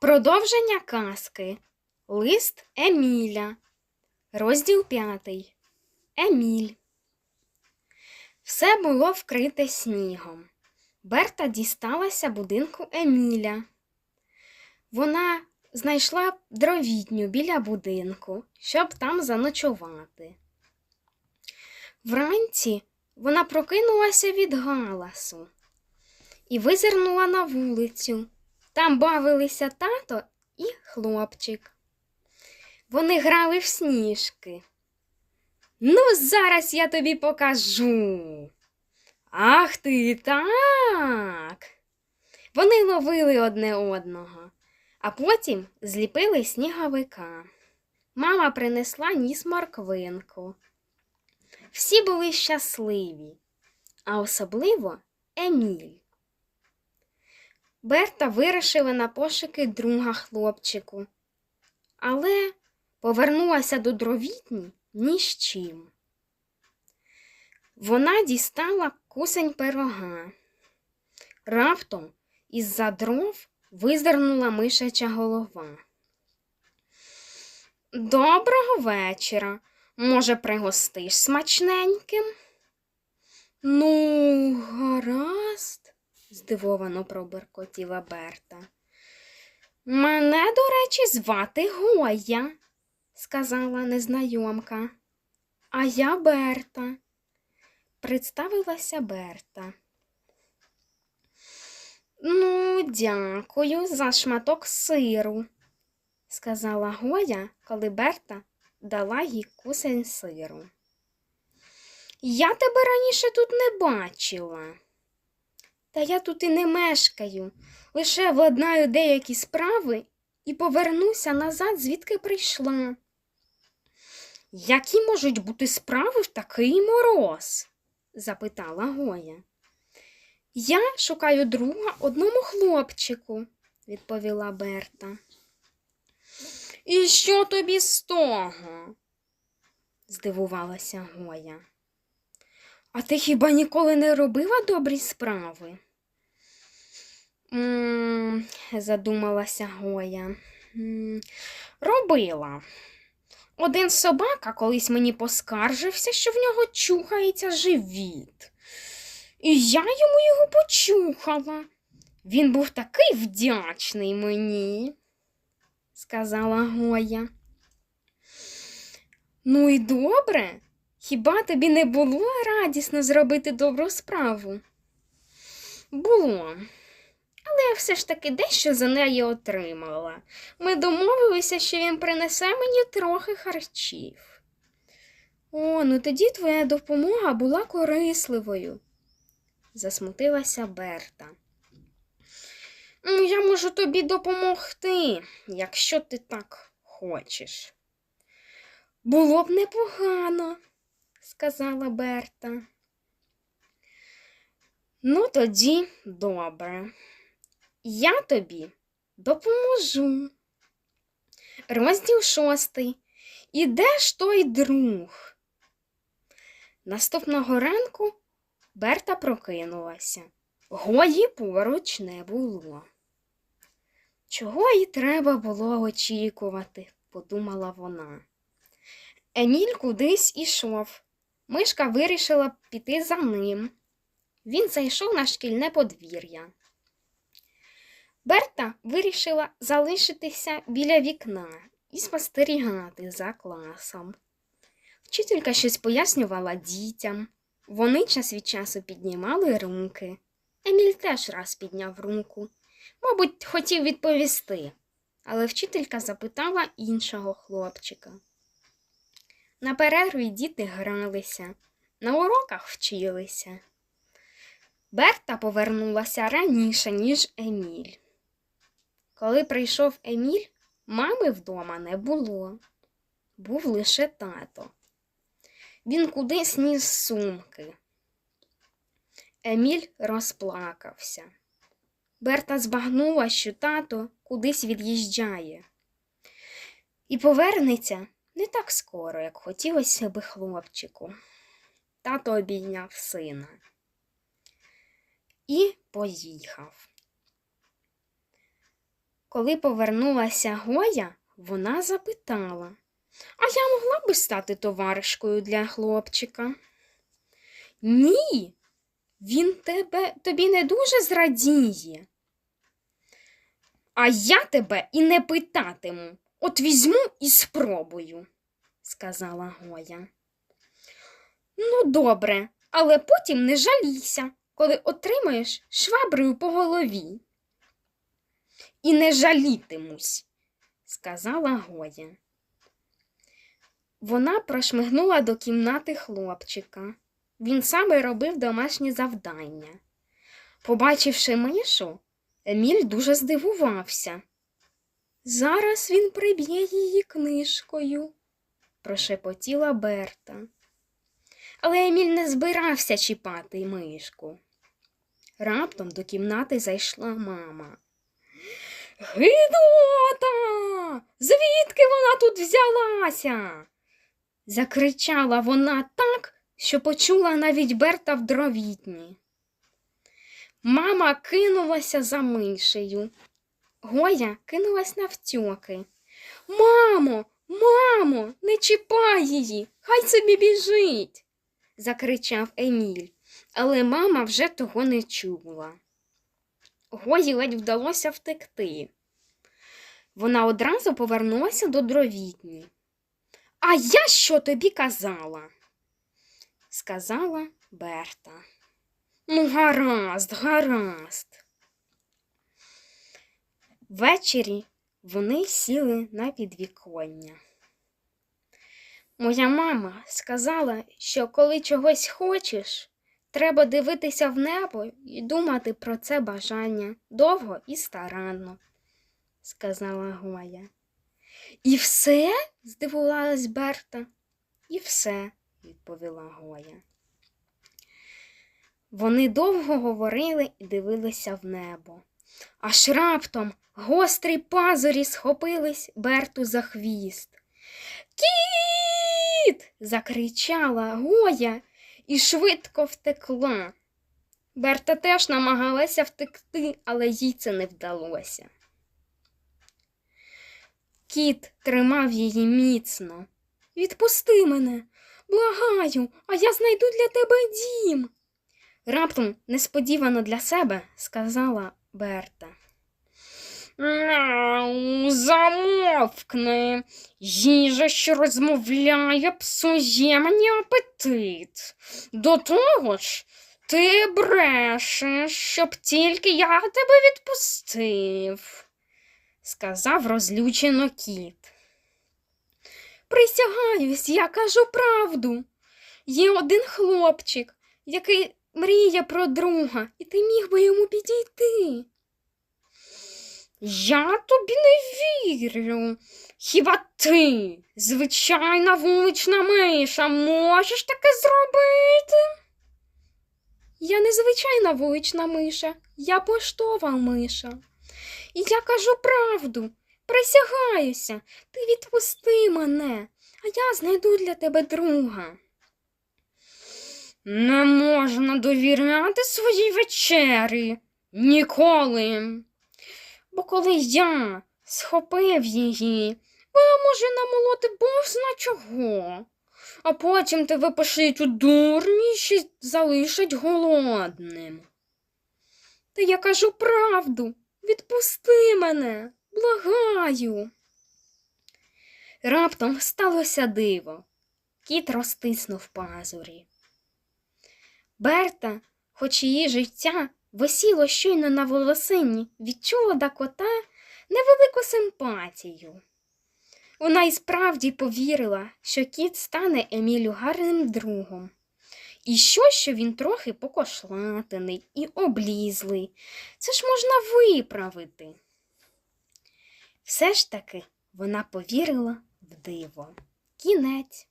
Продовження казки. Лист Еміля. Розділ п'ятий. Еміль. Все було вкрите снігом. Берта дісталася будинку Еміля. Вона знайшла дровітню біля будинку, щоб там заночувати. Вранці вона прокинулася від галасу і визирнула на вулицю. Там бавилися тато і хлопчик. Вони грали в сніжки. Ну, зараз я тобі покажу. Ах ти так. Вони ловили одне одного, а потім зліпили сніговика. Мама принесла ніс морквинку. Всі були щасливі, а особливо Еміль. Берта вирішила на пошуки друга хлопчику, але повернулася до дровітні ні з чим. Вона дістала кусень пирога. Раптом із-за дров визирнула мишача голова. Доброго вечора. Може, пригостиш смачненьким? Ну, гаразд здивовано проберкотіла Берта. Мене, до речі, звати Гоя, сказала незнайомка. А я Берта, представилася Берта. Ну, дякую за шматок сиру, сказала Гоя, коли Берта дала їй кусень сиру. Я тебе раніше тут не бачила. Та я тут і не мешкаю, лише владнаю деякі справи і повернуся назад, звідки прийшла. Які можуть бути справи в такий мороз? запитала Гоя. Я шукаю друга одному хлопчику, відповіла Берта. І що тобі з того? здивувалася Гоя. А ти хіба ніколи не робила добрі справи? м задумалася Гоя. м робила. Один собака колись мені поскаржився, що в нього чухається живіт. І я йому його почухала. Він був такий вдячний мені, сказала Гоя. Ну і добре. Хіба тобі не було радісно зробити добру справу? Було. Але я все ж таки дещо за неї отримала. Ми домовилися, що він принесе мені трохи харчів. О, ну тоді твоя допомога була корисливою, засмутилася Берта. «Ну, Я можу тобі допомогти, якщо ти так хочеш. Було б непогано сказала Берта. Ну, тоді добре. Я тобі допоможу. Розділ шостий. І де ж той друг? Наступного ранку Берта прокинулася. Гої поруч не було. Чого їй треба було очікувати, подумала вона. Еміль кудись ішов. Мишка вирішила піти за ним. Він зайшов на шкільне подвір'я. Берта вирішила залишитися біля вікна і спостерігати за класом. Вчителька щось пояснювала дітям. Вони час від часу піднімали руки. Еміль теж раз підняв руку. Мабуть, хотів відповісти, але вчителька запитала іншого хлопчика. На перерві діти гралися, на уроках вчилися. Берта повернулася раніше, ніж Еміль. Коли прийшов Еміль, мами вдома не було. Був лише тато. Він кудись ніс сумки. Еміль розплакався. Берта збагнула, що тато кудись від'їжджає. І повернеться не так скоро, як хотілося би хлопчику. Тато обійняв сина і поїхав. Коли повернулася Гоя, вона запитала, а я могла би стати товаришкою для хлопчика? Ні, він тебе, тобі не дуже зрадіє. А я тебе і не питатиму. От візьму і спробую, сказала Гоя. Ну, добре, але потім не жалійся, коли отримаєш шваброю по голові. І не жалітимусь, сказала Гоя. Вона прошмигнула до кімнати хлопчика. Він саме робив домашні завдання. Побачивши мишу, Еміль дуже здивувався. Зараз він приб'є її книжкою, прошепотіла Берта. Але Еміль не збирався чіпати мишку. Раптом до кімнати зайшла мама. Гидота! Звідки вона тут взялася? закричала вона так, що почула навіть Берта в дровітні. Мама кинулася за мишею. Гоя кинулась навтьоки. Мамо, мамо, не чіпай її, хай собі біжить, закричав Еміль, але мама вже того не чула. Гої ледь вдалося втекти. Вона одразу повернулася до дровітні. А я що тобі казала? сказала Берта. Ну, гаразд, гаразд. Ввечері вони сіли на підвіконня. Моя мама сказала, що коли чогось хочеш, треба дивитися в небо і думати про це бажання довго і старанно, сказала Гоя. І все? здивувалась Берта. І все, відповіла Гоя. Вони довго говорили і дивилися в небо. Аж раптом гострі пазурі схопились Берту за хвіст. Кіт. закричала Гоя і швидко втекла. Берта теж намагалася втекти, але їй це не вдалося. Кіт тримав її міцно. Відпусти мене, благаю, а я знайду для тебе дім. Раптом несподівано для себе сказала Берта. Мяу, замовкни. Їжа, що розмовляє, псує мені апетит. До того ж, ти брешеш, щоб тільки я тебе відпустив, сказав розлючено кіт. Присягаюсь, я кажу правду. Є один хлопчик, який мріє про друга, і ти міг би йому підійти. Я тобі не вірю. Хіба ти, звичайна вулична миша, можеш таке зробити? Я не звичайна вулична миша, я поштова миша. І я кажу правду, присягаюся, ти відпусти мене, а я знайду для тебе друга. Не можна довіряти своїй вечері ніколи. Бо коли я схопив її, вона може намолоти бог зна чого, а потім тебе пошлють у дурні і залишать голодним. Та я кажу правду, відпусти мене, благаю. Раптом сталося диво. Кіт розтиснув пазурі. Берта, хоч її життя висіло щойно на волосині, відчула до кота невелику симпатію. Вона й справді повірила, що кіт стане Емілю гарним другом. І що, що він трохи покошлатений і облізлий. Це ж можна виправити. Все ж таки вона повірила в диво. Кінець.